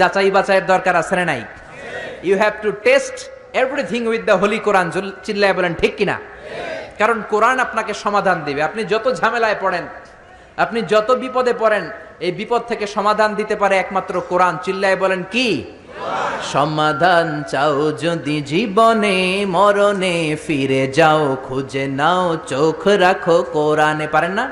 যাচাই বাছাইয়ের দরকার আছে না নাই? You have to test everything with the holy Quran চিল্লায় বলেন, ঠিক কিনা? কারণ কোরআন আপনাকে সমাধান দিবে। আপনি যত ঝামেলায় পড়েন, আপনি যত বিপদে পড়েন, এই বিপদ থেকে সমাধান দিতে পারে একমাত্র কোরআন। চিল্লায় বলেন, কি? সমাধান চাও যদি জীবনে, মরণে ফিরে যাও, খুঁজে নাও, চোখ রাখো, কোরআনে পারেন না?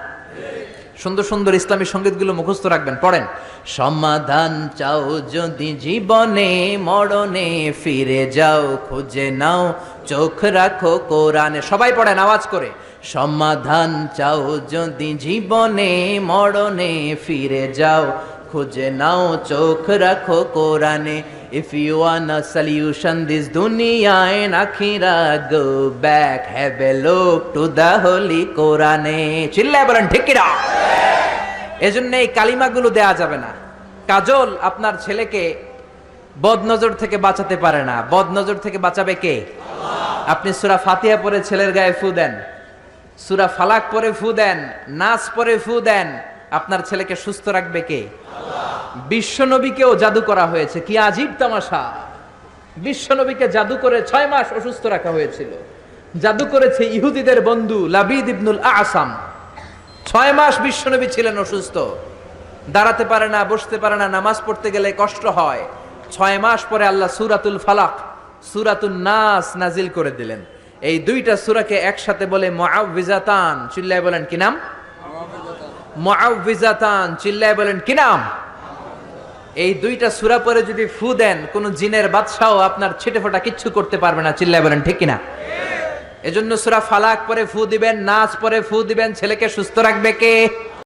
সুন্দর সুন্দর ইসলামী সঙ্গীতগুলো মুখস্থ রাখবেন, পড়েন। সমাধান চাও যদি জীবনে, মরণে ফিরে যাও, খুঁজে নাও, চোখ রাখো কোরআনে। সবাই পড়েন, আওয়াজ করে। সমাধান চাও যদি জীবনে, মরণে ফিরে যাও, খুঁজে নাও, চোখ রাখো কোরআনে। If you want a solution this দুনিয়ায় নাখিরা go back have a look to the holy কোরআনে চিল্লায় বলেন, ঠিক কিনা? এজন্য এই কালিমাগুলো দেয়া যাবে না। কাজল আপনার ছেলেকে বদনজর থেকে বাঁচাতে পারে না। বদনজর থেকে বাঁচাবে কে? আপনি সুরা ফাতিহা পরে ছেলের গায়ে ফু দেন। সুরা ফালাক পরে ফু দেন। নাচ পরে ফু দেন। আপনার ছেলেকে সুস্থ রাখবে কে? বিশ্বনবীকেও জাদু করা হয়েছে। কি আজীব তামাশা। বিশ্বনবীকে জাদু করে ছয় মাস অসুস্থ রাখা হয়েছিল। জাদু করেছে ইহুদিদের বন্ধু লাবিদ ইবনুল আসাম। ছয় মাস বিশ্বনবী ছিলেন অসুস্থ। দাঁড়াতে পারে না, বসতে পারে না, নামাজ পড়তে গেলে কষ্ট হয়। ছয় মাস পরে আল্লাহ সুরাতুল ফালাক সুরাতুল নাস নাজিল করে দিলেন। এই দুইটা সুরাকে একসাথে বলে মুআউযিজাতান চিল্লায় বলেন কি নাম? মুআউযিজাতান চিল্লায় বলেন কি নাম? এই দুইটা সুরা পরে যদি ফু দেন, কোন জিনের বাদশাহ আপনার ছিটে ফোটা কিচ্ছু করতে পারবে না, চিল্লায় বলেন, ঠিক কিনা? এজন্য সুরা ফালাক পরে ফু দিবেন, নাচ পরে ফু দিবেন, ছেলেকে সুস্থ রাখবে কে?